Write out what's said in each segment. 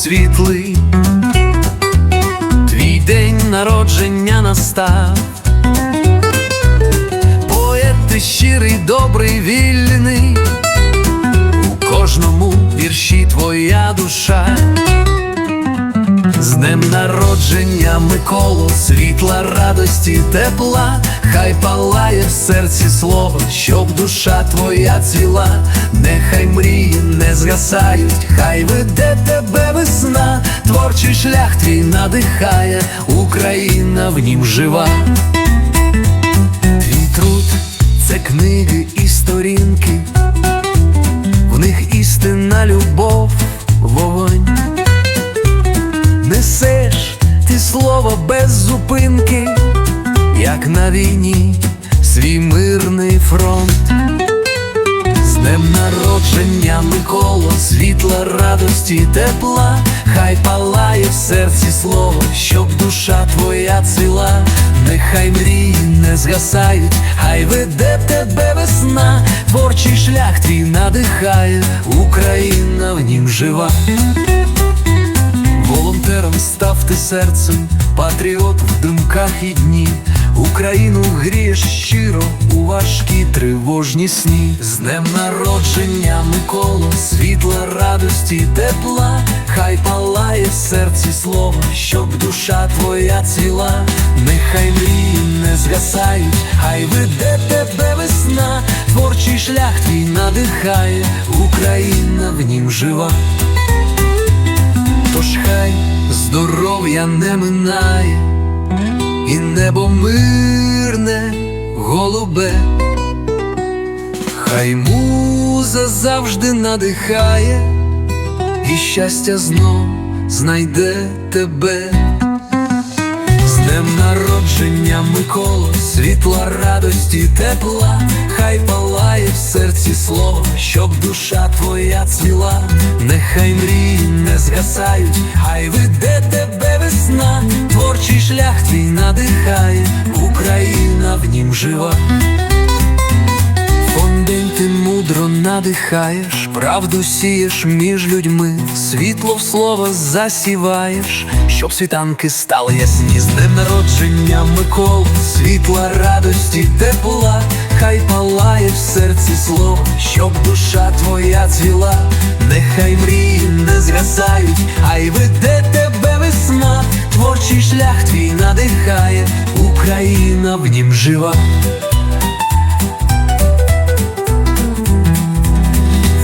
світлий, твій день народження настав, поет ти щирий, добрий вільний. Народження Миколу, світла радості, тепла, хай палає в серці слово, щоб душа твоя цвіла, нехай мрії не згасають, хай веде тебе весна, творчий шлях твій надихає, Україна в нім жива. Твій труд це книги і сторінки, в них істинна любов, вогонь. Слово без зупинки, як на війні свій мирний фронт. З днем народження Миколо, світла радості, тепла, хай палає в серці слово, щоб душа твоя цвіла, нехай мрії не згасають, хай веде тебе весна, творчий шлях твій надихає, Україна в нім жива. Ставте серцем, патріот в думках і дні, Україну грієш щиро у важкі тривожні сні. З днем народження Миколо, світла радості, тепла, хай палає в серці слово, щоб душа твоя цвіла, нехай мрії не згасають, хай веде тебе весна, творчий шлях твій надихає, Україна в нім жива. Здоров'я не минає, і небо мирне, голубе, хай муза завжди надихає, і щастя знов знайде тебе. З днем народження Миколо, світла радості, тепла, хай палає в серці слово, щоб душа твоя цвіла, нехай мрії не згасають, хай веде тебе весна, творчий шлях твій надихає, Україна в нім жива. Фондень ти мудро надихаєш, правду сієш між людьми, світло в слово засіваєш, щоб світанки стали ясні. З днем народження Микол, світла радості, тепла, хай палає в серці слово, щоб душа твоя цвіла, нехай мрії не згасають, хай веде тебе весна, творчий шлях твій надихає, Україна в нім жива.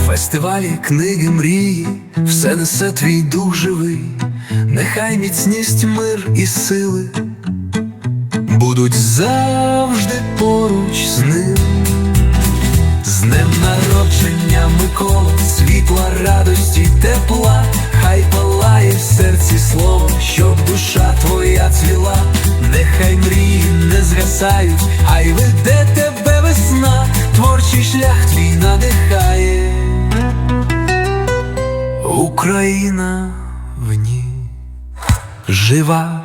Фестивалі, книги, мрії, все несе твій дух живий, нехай міцність, мир і сили будуть завжди поруч з ним. З днем народження Микола, світла радості, тепла, хай палає в серці слово, щоб душа твоя цвіла, нехай мрії не згасають, хай веде тебе весна, творчий шлях твій надихає. Україна в ній жива.